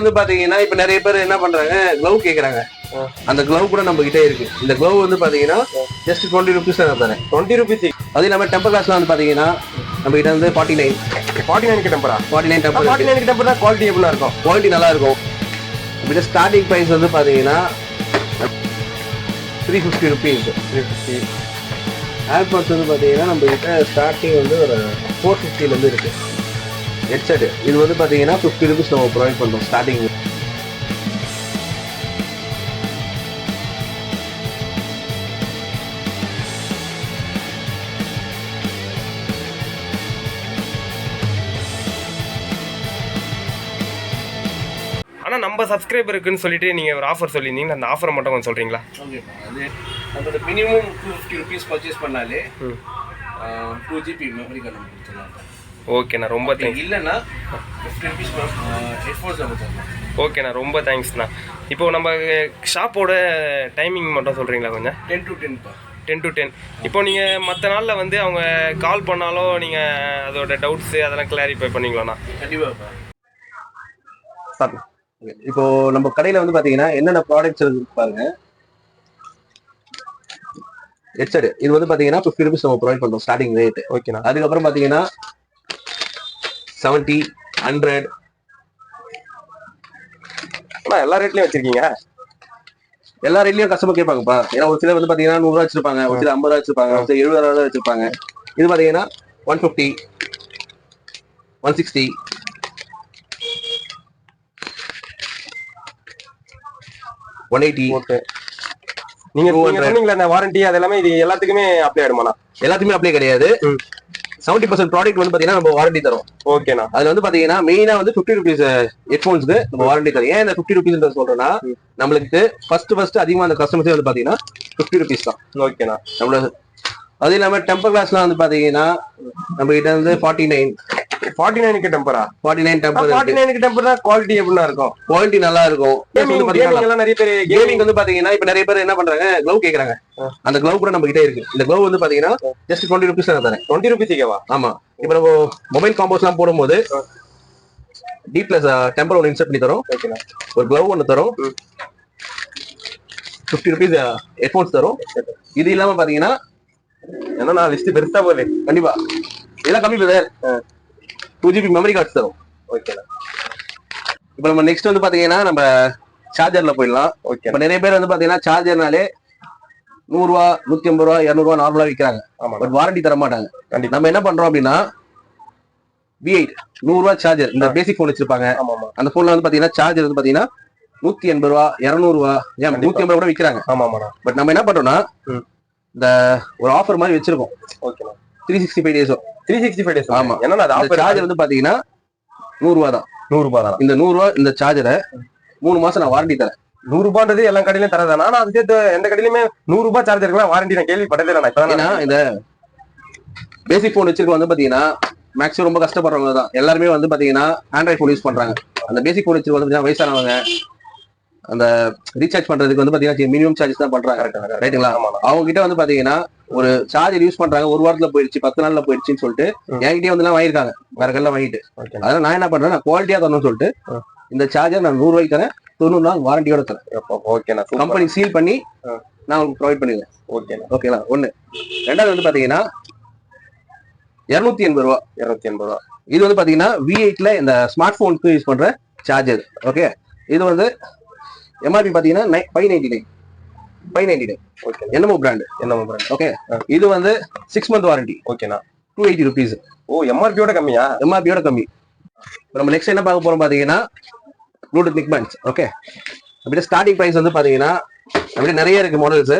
வந்து பாத்தீங்கன்னா இப்ப நிறைய பேர் என்ன பண்றாங்க க்ளவ் கேக்குறாங்க. அந்த க்ளவ் கூட நம்ம கிட்டே இருக்கு. இந்த க்ளவ் வந்து பாத்தீங்கன்னா ஜஸ்ட் டுவெண்ட்டி ருபீஸ் தான் தரேன். டுவெண்ட்டி ருபீஸ் அது இல்லாம டெம்பர் கிளாஸ்ல வந்து பாத்தீங்கன்னா நம்ம கிட்ட வந்து forty nine forty nine டெம்பரா forty nine temper forty nine temper தான் குவாலிட்டி எப்படின்னா இருக்கும்? குவாலிட்டி நல்லா இருக்கும். இப்ப ஸ்டார்டிங் பிரைஸ் வந்து பாத்தீங்கன்னா three fifty rupees three fifty AirPods வந்து பாத்தீங்கன்னா நம்ம கிட்ட ஸ்டார்டிங் வந்து ஒரு ஃபோர் ஃபிஃப்டில இருந்து இருக்கு. ஹெட்செட் இது வந்து பாத்தீங்கன்னா ஃபிஃப்டி ருபீஸ் நம்ம ப்ரொவைட் பண்றோம் ஸ்டார்டிங் ஆனால் நம்ம சப்ஸ்கிரைபருக்குன்னு சொல்லிட்டு நீங்கள் ஒரு ஆஃபர் சொல்லியிருந்தீங்க அந்த ஆஃபரை மட்டும் கொஞ்சம் சொல்கிறீங்களா அது நம்மளோட minimum two fifty rupees purchase பண்ணாலே டூ ஜிபி மெமரி கார்டு நம்ம கொடுத்துடலாம். ஓகேண்ணா ரொம்ப தேங்க்ஸ் இல்லைன்னா ஓகேண்ணா ரொம்ப தேங்க்ஸ்ண்ணா இப்போ நம்ம ஷாப்போட டைமிங் மட்டும் சொல்கிறீங்களா கொஞ்சம்? டென் டு டென்ப்பா டென் டு டென் இப்போ நீங்கள் மற்ற நாளில் வந்து அவங்க கால் பண்ணாலும் நீங்கள் அதோட டவுட்ஸு அதெல்லாம் கிளாரிஃபை பண்ணீங்களாண்ணா கண்டிப்பாப்பா இப்போ நம்ம கடையில வந்து பாத்தீங்கன்னா என்னென்ன ப்ராடக்ட்ஸ் இருக்கு பாருங்க. ஹெட்செட் இது வந்து பாத்தீங்கன்னா ஃபிஃப்டி ருபீஸ் நம்ம ப்ரொவைட் பண்றோம் ஸ்டார்டிங் ரேட் ஓகேண்ணா அதுக்கப்புறம் பாத்தீங்கன்னா செவன்ட்டி ஹண்ட்ரட் அண்ணா எல்லா ரேட்லையும் வச்சுருக்கீங்க? எல்லா ரேட்லயும் கஸ்டமர் கேட்பாங்கப்பா. ஏன்னா ஒரு சிலர் வந்து பாத்தீங்கன்னா நூறு ரூபா வச்சிருப்பாங்க. ஒரு சிலர் ஐம்பது ரூபா வச்சிருப்பாங்க. ஒரு சிலர் எழுபது ரூபா வச்சிருப்பாங்க. இது பாத்தீங்கன்னா one fifty one sixty one eighty okay நீங்கள் 200. நீங்கள் சொன்னீங்களா அந்த வாரண்டி அது எல்லாமே இது எல்லாத்துக்குமே அப்ளை ஆகிடுமாண்ணா எல்லாத்துக்குமே அப்ளை கிடையாது. செவன்டி பர்சன்ட் ப்ராடக்ட் வந்து பாத்தீங்கன்னா நம்ம வாரண்டி தரோம். ஓகேண்ணா அதுல வந்து பாத்தீங்கன்னா மெயினா வந்து ஃபிஃப்டி ருபீஸ் ஹெட்ஃபோன்ஸ்க்கு நம்ம வாரண்டி தரோம். ஏன் இந்த ஃபிஃப்டி ருபீஸ் சொல்றேன்னா. நம்மளுக்கு ஃபர்ஸ்ட் ஃபர்ஸ்ட் அதிகமா அந்த கஸ்டமர்ஸே வந்து பாத்தீங்கன்னா ஃபிஃப்டி ருபீஸ் தான். ஓகேண்ணா நம்மள அது இல்லாம டெம்பர் கிளாஸ்லாம் வந்து பாத்தீங்கன்னா நம்ம கிட்ட வந்து ஃபார்ட்டி நைன் ஃபார்ட்டி நைனுக்கு டெம்பரா ஃபார்ட்டி நைன் டெம்பர் ஃபார்ட்டி நைனுக்கு டெம்பர் தான் குவாலிட்டி எப்படின்னா இருக்கும்? குவாலிட்டி நல்லா இருக்கும். கேமிங் நிறைய பேர் கேமிங் வந்து பாத்தீங்கன்னா இப்ப நிறைய பேர் என்ன பண்றாங்க? க்ளவ் கேக்குறாங்க. அந்த க்ளவ் கூட நம்ம கிட்ட இருக்கு. இந்த க்ளவ் வந்து பாத்தீங்கன்னா ஜஸ்ட் டுவெண்ட்டி ருபீஸ் நான் தரேன். டுவெண்ட்டி ருபீஸுக்கேவா ஆமா. இப்ப நம்ம மொபைல் காம்போஸ் எல்லாம் போடும்போது டி பிளஸ் டெம்பர் ஒன்று இன்சர்ட் பண்ணி தரோம். ஒரு க்ளவ் ஒன்று தரும். ஃபிஃப்டி ருபீஸ் ஹெட்ஃபோன்ஸ் தரும். இது இல்லாம பாத்தீங்கன்னா என்னண்ணா லிஸ்ட் பெருசா போகுது. கண்டிப்பா. இதெல்லாம் கம்மி brother two GB memory cards தரும். ஓகேண்ணா இப்போ நம்ம நெக்ஸ்ட் வந்து பாத்தீங்கன்னா நம்ம சார்ஜர்ல போயிடலாம். ஓகே இப்ப நிறைய பேர் வந்து பாத்தீங்கன்னா சார்ஜர்னாலே நூறுரூவா நூத்தி ஐம்பது ரூபா இரநூறுவா நார்மலா விற்கிறாங்க ஆமா பட் வாரண்டி தர மாட்டாங்க. கண்டிப்பா. நம்ம என்ன பண்றோம் அப்படின்னா வி எயிட் நூறுரூவா சார்ஜர் இந்த பேசிக் ஃபோன் வச்சிருப்பாங்க. அந்த போன்ல வந்து பாத்தீங்கன்னா சார்ஜர் வந்து பாத்தீங்கன்னா நூத்தி எண்பது ரூபா இருநூறுவா ஏன். நூத்தி ஐம்பது கூட விற்கிறாங்க ஆமா ஆமாண்ணா பட் நம்ம என்ன பண்றோம்னா ம். இந்த ஒரு ஆஃபர் மாதிரி வச்சிருக்கோம். ஓகேண்ணா த்ரீ சிக்ஸ்டி ஃபைவ் டேஸும் த்ரீ சிக்ஸ்டி ஃபைவ் டேஸ் ஆமா. என்னண்ணா அது சார்ஜர் வந்து பாத்தீங்கன்னா நூறு ரூபா தான். நூறு ரூபாய் தானா. இந்த நூறு ரூபா இந்த சார்ஜரை மூணு மாசம் நான் வாரண்டி தரேன். நூறு ரூபான்றது எல்லா கடையிலும் தரதானா ஆனா அது சேர்த்து எந்த கடையிலுமே நூறு ரூபாய் சார்ஜருக்குலாம் வாரண்டி நான் கேள்விப்பட்டதே இல்லை இப்பதான் ஏன்னா இந்த பேசிக் ஃபோன் வச்சிருக்க வந்து பாத்தீங்கன்னா மேக்ஸிமம் ரொம்ப கஷ்டப்படுறவங்க தான். எல்லாருமே வந்து பாத்தீங்கன்னா ஆண்ட்ராய்ட் ஃபோன் யூஸ் பண்றாங்க. அந்த பேசிக் ஃபோன் வச்சிருக்க வந்து வயசானவங்க அந்த ரீசார்ஜ் பண்றதுக்கு வந்து பாத்தீங்கன்னா மினிமம் சார்ஜஸ் தான் பண்றாங்க. ரைட்டுங்களா அவங்க கிட்ட வந்து பாத்தீங்கன்னா ஒரு சார்ஜர் யூஸ் பண்றாங்க ஒரு வாரத்துல போயிடுச்சு பத்து நாள்ல போயிடுச்சுன்னு சொல்லிட்டு. என்கிட்டயே வந்து எல்லாம் வாங்கிருக்காங்க வேற கல்ல வாங்கிட்டு. ஓகேண்ணா அதனால நான் என்ன பண்றேன் நான் குவாலிட்டியா தரணும்னு சொல்லிட்டு. இந்த சார்ஜர் நான் நூறு ரூபாய்க்கு தரேன் தொண்ணூறு நாள் வாரண்டியோட தரேன். ஓகேண்ணா கம்பெனி சீல் பண்ணி. நான் உங்களுக்கு ப்ரொவைட் பண்ணிடுவேன் ஓகேண்ணா ஓகேங்களா ஒண்ணு. ரெண்டாவது வந்து பாத்தீங்கன்னா இருநூத்தி எண்பது ரூபா. இருநூத்தி எண்பது ரூபா. இது வந்து பாத்தீங்கன்னா வி எயிட்ல இந்த ஸ்மார்ட் போனுக்கு யூஸ் பண்ற சார்ஜர் ஓகே இது வந்து எம்ஆர்பி பாத்தீங்கன்னா five ninety nine five ninety nine okay என்னமோ பிராண்டு என்ன மொபைல் ஓகே இது வந்து சிக்ஸ் மந்த் வாரண்டி ஓகேண்ணா டூ எயிட்டி ருபீஸ் ஓ எம்ஆர்பியோட கம்மியா? எம்ஆர்பியோட கம்மி. இப்போ நம்ம நெக்ஸ்ட் என்ன பார்க்க போறோம் பாத்தீங்கன்னா ப்ளூடூத் நிக் பேண்ட்ஸ் ஓகே அப்படியே ஸ்டார்டிங் பிரைஸ் வந்து பாத்தீங்கன்னா அப்படியே நிறைய இருக்கு models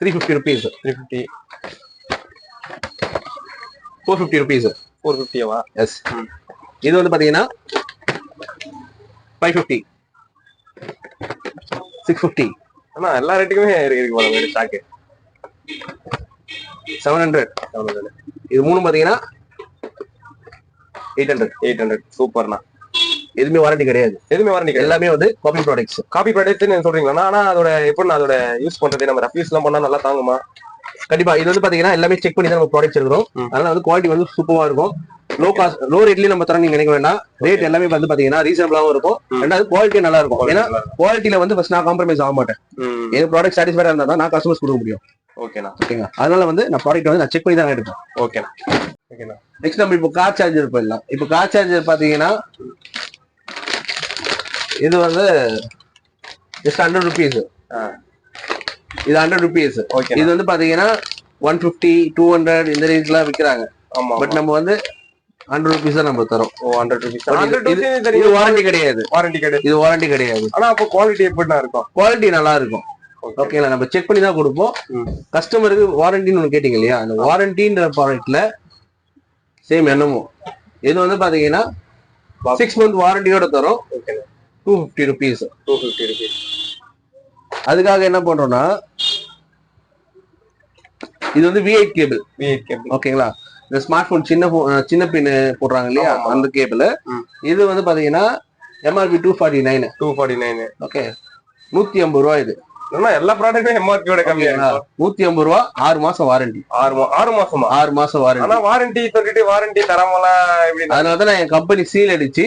three fifty rupees three fifty four fifty rupees four ஃபிஃப்டியாவா yes இது வந்து பாத்தீங்கன்னா ஃபைவ் ஃபிஃப்டி சிக்ஸ் ஃபிஃப்டி ஆனா எல்லா ரேட்டுக்குமே இருக்கு இருக்கு மேடம் ஸ்டாக்கு செவன் ஹண்ட்ரட் இது மூணு பாத்தீங்கன்னா எயிட் ஹண்ட்ரட் எயிட் ஹண்ட்ரட் சூப்பர்ண்ணா எதுவுமே வாரண்டி கிடையாது. எதுவுமே வாரண்டி எல்லாமே வந்து காப்பி ப்ராடக்ட்ஸ் காப்பி ப்ராடக்ட் சொல்றீங்களா? ஆனா அதோட எப்படி அதோட யூஸ் பண்றது? நம்ம ரஃப் யூஸ்லாம் பண்ணா நல்லா தாங்குமா? கண்டிப்பா இது வந்து பாத்தீங்கன்னா எல்லாமே செக் பண்ணி தான் நம்ம ப்ராடக்ட்ஸ் எடுக்கிறோம். ம். அதனால வந்து குவாலிட்டி வந்து சூப்பரா இருக்கும். லோ காஸ்ட் லோ ரேட்லயும் நம்ம தரோம் நீங்க நினைக்க வேண்டாம். ரேட் எல்லாமே வந்து பாத்தீங்கன்னா ரீசனபிளாவும் இருக்கும். ரெண்டாவது குவாலிட்டி நல்லா இருக்கும் ஏன்னா குவாலிட்டியில வந்து ஃபர்ஸ்ட் நான் காம்ப்ரமைஸ் ஆக மாட்டேன். என் ப்ராடக்ட் சாட்டிஸ்ஃபைடா இருந்தா நான் கஸ்டமர்ஸ் கொடுக்க முடியும். ஓகேண்ணா ஓகேங்க அதனால வந்து நான் ப்ராடக்ட் வந்து நான் செக் பண்ணி தான் எடுப்பேன் ஓகேண்ணா ஓகேண்ணா நெக்ஸ்ட் நம்ம இப்போ கார் சார்ஜர் போயிடலாம். இப்போ கார் சார்ஜர் பாத்தீங்கன்னா இது வந்து ஜஸ்ட் ஹண்ட்ரட் ருபீஸ் இது ஹண்ட்ரட் ருபீஸ் ஓகே இது வந்து பாத்தீங்கன்னா ஒன் ஃபிஃப்டி டூ ஹண்ட்ரட் இந்த ரேஞ்ச்லாம் விற்கிறாங்க பட் நம்ம வந்து ஹண்ட்ரட் ருபீஸ் தான் நம்ம தரோம். ஓ ஹண்ட்ரட் ருபீஸ் இது- வாரண்டி கிடையாது. வாரண்டி கிடையாது. இது வாரண்டி கிடையாது. ஆனா அப்போ குவாலிட்டி எப்படிண்ணா இருக்கும்? குவாலிட்டி நல்லா இருக்கும் ஓகேங்களா நம்ம செக் பண்ணி தான் கொடுப்போம். கஸ்டமருக்கு வாரண்டின்னு ஒன்று கேட்டீங்க இல்லையா? அந்த வாரண்டின்ற ப்ராடக்ட்ல சேம் என்னமோ. இது வந்து பாத்தீங்கன்னா சிக்ஸ் மந்த் வாரண்டியோட தரும். Two fifty rupees two fifty rupees அதுக்காக என்ன பண்றோம்னா இது வந்து V eight cable V eight cable ஓகேங்களா இந்த ஸ்மார்ட் போன் சின்ன சின்ன பின் போடுறாங்க இல்லையா. அந்த கேபிள். இது வந்து பாத்தீங்கன்னா MRP two forty nine two forty nine okay நூத்தி ஐம்பது ரூபா இது. எல்லா ப்ராடக்ட்டுமே எம்ஆர்பியோட கம்மியா நூத்தி ஐம்பது ரூபா ஆறு மாசம் வாரண்டி ஆறு ஆறு மாசமா? ஆறு மாசம் வாரண்டி ஆனா வாரண்டி சொல்லிட்டு வாரண்டி தராமலாம் எப்படின்னா அதனால தான் நான் என் கம்பெனி சீல் அடிச்சு.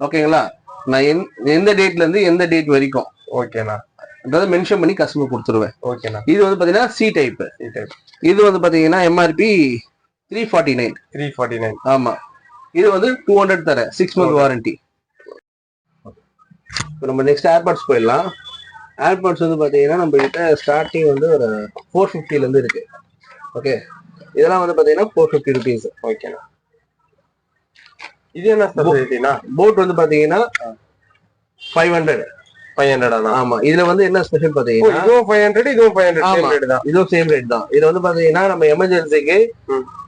ஓகேங்களா? நான் எந்- எந்த டேட்ல இருந்து எந்த டேட் வரைக்கும். ஓகேண்ணா. அதாவது மென்ஷன் பண்ணி கஸ்டமர் கொடுத்துருவேன். ஓகேண்ணா. இது வந்து பாத்தீங்கன்னா சி டைப் இது வந்து பாத்தீங்கன்னா MRP three forty nine three forty nine ஆமா. இது வந்து டூ ஹண்ட்ரட் தரேன். சிக்ஸ் மந்த் வாரண்டி இப்போ நம்ம நெக்ஸ்ட் ஏர்பாட்ஸ் போயிடலாம். ஏர்பாட்ஸ் வந்து பாத்தீங்கன்னா நம்ம கிட்ட ஸ்டார்டிங் வந்து ஒரு ஃபோர் ஃபிஃப்டில இருந்து இருக்கு. ஓகே இதெல்லாம் வந்து பாத்தீங்கன்னா ஃபோர் ஃபிஃப்டி ருபீஸ் ஓகேண்ணா இது என்ன ஸ்பெஷாலிட்டினா போட் வந்து பாத்தீங்கன்னா ஃபைவ் ஹண்ட்ரட் ஃபைவ் ஹண்ட்ரடாண்ணா ஆமா. இதுல வந்து என்ன ஸ்பெஷல் பாத்தீங்கன்னா இதுவும் ஃபைவ் ஹண்ட்ரட் இதுவும் ஃபைவ் ஹண்ட்ரட் ரேட் தான். இதுவும் சேம் ரேட் தான். இது வந்து பாத்தீங்கன்னா நம்ம எமர்ஜென்சிக்கு.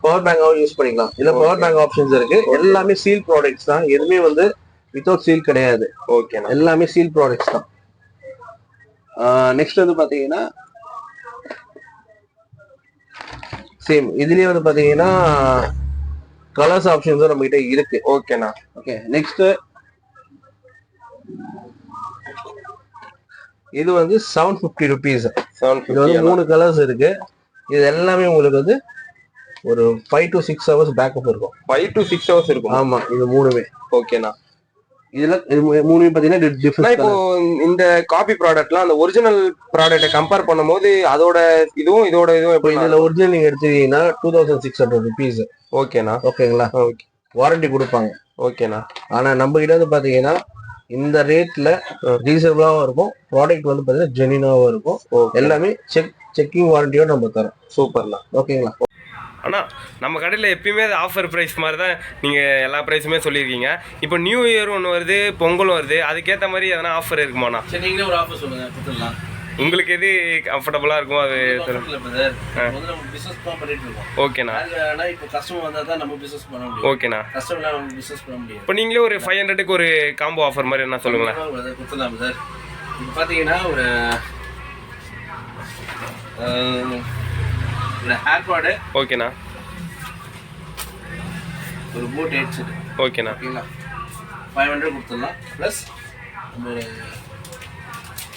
பவர் பேங்காவும் யூஸ் பண்ணிக்கலாம். இதுல பவர். பேங்க் ஆப்ஷன்ஸ் இருக்கு. எல்லாமே சீல் ப்ராடக்ட்ஸ் தான். எதுவுமே வந்து வித்தவுட் சீல் கிடையாது. ஓகேண்ணா எல்லாமே சீல் ப்ராடக்ட்ஸ் தான். நெக்ஸ்ட் வந்து பாத்தீங்கன்னா சேம் இதுலயே வந்து பாத்தீங்கன்னா கலர்ஸ் ஆப்ஷன்ஸும் நம்ம கிட்ட இருக்கு. ஓகேண்ணா ஓகே நெக்ஸ்ட் இது வந்து செவன் ஃபிஃப்டி ருபீஸ் இது வந்து மூணு கலர்ஸ் இருக்கு. இது எல்லாமே உங்களுக்கு வந்து ஒரு five to six hours backup இருக்கும். ஃபைவ் டு சிக்ஸ் ஹவர்ஸ் இருக்கும். ஆமா இது மூணுமே. ஓகேண்ணா இதுல மூணுமே பாத்தீங்கன்னா ஆனா டிஃபரெண்ட் இப்போ இந்த காப்பி ப்ராடக்ட்லாம் அந்த ஒரிஜினல் ப்ராடக்ட்டை கம்பேர் பண்ணும்போது அதோட இதுவும் இதோட இதுவும் இப்போ இதுல ஒரிஜினல் நீங்க எடுத்துக்கிட்டீங்கன்னா two thousand six hundred rupees ஓகேண்ணா ஓகேங்களா ஓகே வாரண்டி கொடுப்பாங்க. ஓகேண்ணா ஆனா நம்ம கிட்ட வந்து பாத்தீங்கன்னா இந்த ரேட்ல ரீசனபிளாவும் இருக்கும். ப்ராடக்ட் வந்து பாத்தீங்கன்னா ஜெனினாவும் இருக்கும். எல்லாமே செக் செக்கிங் வாரண்டியோட நம்ம தரோம். சூப்பர்ண்ணா ஓகேங்களா அண்ணா நம்ம கடையில் எப்பயுமே அது ஆஃபர் ப்ரைஸ் மாதிரி தான் நீங்கள் எல்லா ப்ரைஸுமே சொல்லியிருக்கீங்க. இப்போ நியூ இயர் ஒன்று வருது பொங்கலும் வருது அதுக்கேற்ற மாதிரி எதனா ஆஃபர் இருக்குமாண்ணா? சரி நீங்களே ஒரு ஆஃபர் சொல்லுங்க கொடுத்துடலாம். உங்களுக்கு எது கம்ஃபர்டபுளாக இருக்கும் அது ஓகேண்ணா அதுல இப்போ கஸ்டமர் வந்தா தான் நம்ம பிசினஸ் பண்ண முடியும். ஓகேண்ணா கஸ்டமர்லாம் நம்ம பிசினஸ் பண்ண முடியும் இப்போ நீங்களே ஒரு ஃபைவ் ஹண்ட்ரடுக்கு ஒரு காம்போ ஆஃபர் மாதிரி என்ன சொல்லுங்களேன்? இப்போ பார்த்தீங்கன்னா ஒரு ஹேர் பாடு ஓகேண்ணா ஒரு போட் ஹெட் செட் ஓகேண்ணா ஓகேங்களா? ஃபைவ் ஹண்ட்ரட் கொடுத்துடலாம். ப்ளஸ் ஒரு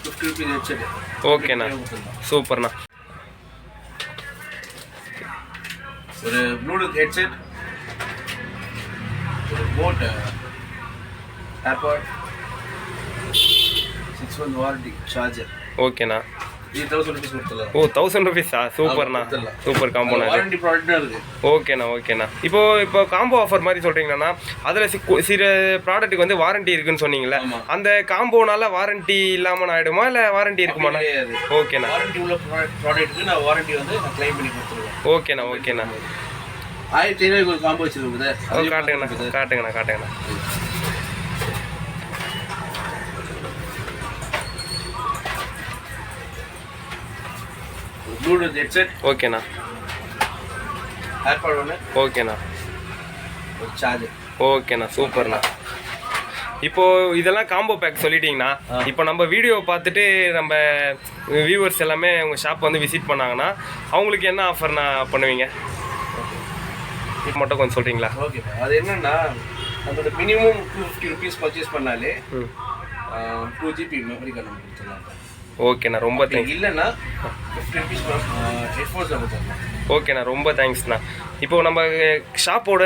ஃபிஃப்டி ருபீஸ் ஹெட் செட் ஓகேண்ணா கொடுத்துடலாம் சூப்பர்ண்ணா ஒரு ப்ளூடூத் ஹெட்செட் ஒரு boAt airpod six month warranty charger ஓகேண்ணா இது தௌசண்ட் ருபீஸ் கொடுத்துடலாம். ஓ தௌசண்ட் ருபீஸா சூப்பர்ண்ணா. சூப்பர் காம்போண்ணா வாரண்டி ப்ராடக்ட்டும் ஓகேண்ணா ஓகேண்ணா இப்போ இப்போ காம்போ ஆஃபர் மாதிரி சொல்றீங்களாண்ணா? அதில் சில ப்ராடக்ட்டுக்கு வந்து வாரண்டி இருக்குன்னு சொன்னீங்கல்ல. ஆமா. அந்த காம்போனால வாரண்டி இல்லாமல் ஆயிடுமா? இல்லை வாரண்டி இருக்குமாண்ணா? ஓகேண்ணா வாரண்டி உள்ள ப்ராடக்ட்டுக்கு நான் வாரண்டி வந்து நான் க்ளைம் பண்ணி கொடுத்துருவேன். ஓகேண்ணா ஓகேண்ணா ஆயிரத்தி ஐநூறு காம்போ வச்சிருக்குது. காட்டுங்கண்ணா காட்டுங்கண்ணா காட்டுங்கண்ணா. ப்ளூடூத் ஹெட்செட் ஓகேண்ணா. ஏர்பாட் ஒன்று ஓகேண்ணா. ஒரு சார்ஜர் ஓகேண்ணா சூப்பர்ண்ணா. இப்போ இதெல்லாம் காம்போ பேக் சொல்லிட்டீங்கண்ணா இப்போ நம்ம வீடியோ பார்த்துட்டு நம்ம வியூவர்ஸ் எல்லாமே உங்கள் ஷாப் வந்து விசிட் பண்ணாங்கன்னா அவங்களுக்கு என்ன ஆஃபர்ண்ணா பண்ணுவீங்க? இப்போ மட்டும் கொஞ்சம் சொல்கிறீங்களா ஓகே அது என்னன்னா நம்ம minimum two fifty rupees purchase பண்ணாலே டூ ஜிபி மெமரி கார்டு கொடுத்துடலாம். ஓகேண்ணா ரொம்ப தேங்க்ஸ் இல்லைன்னா தரலாம் ஓகேண்ணா ரொம்ப தேங்க்ஸ்ண்ணா இப்போ நம்ம ஷாப்போட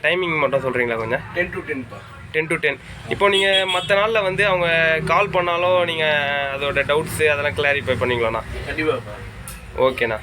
டைமிங் மட்டும் சொல்கிறீங்களா கொஞ்சம்? Ten to ten ten to ten இப்போ நீங்கள் மற்ற நாளில் வந்து அவங்க கால் பண்ணாலும் நீங்கள் அதோட டவுட்ஸு அதெல்லாம் கிளாரிஃபை பண்ணீங்களாண்ணா கண்டிப்பாக ஓகேண்ணா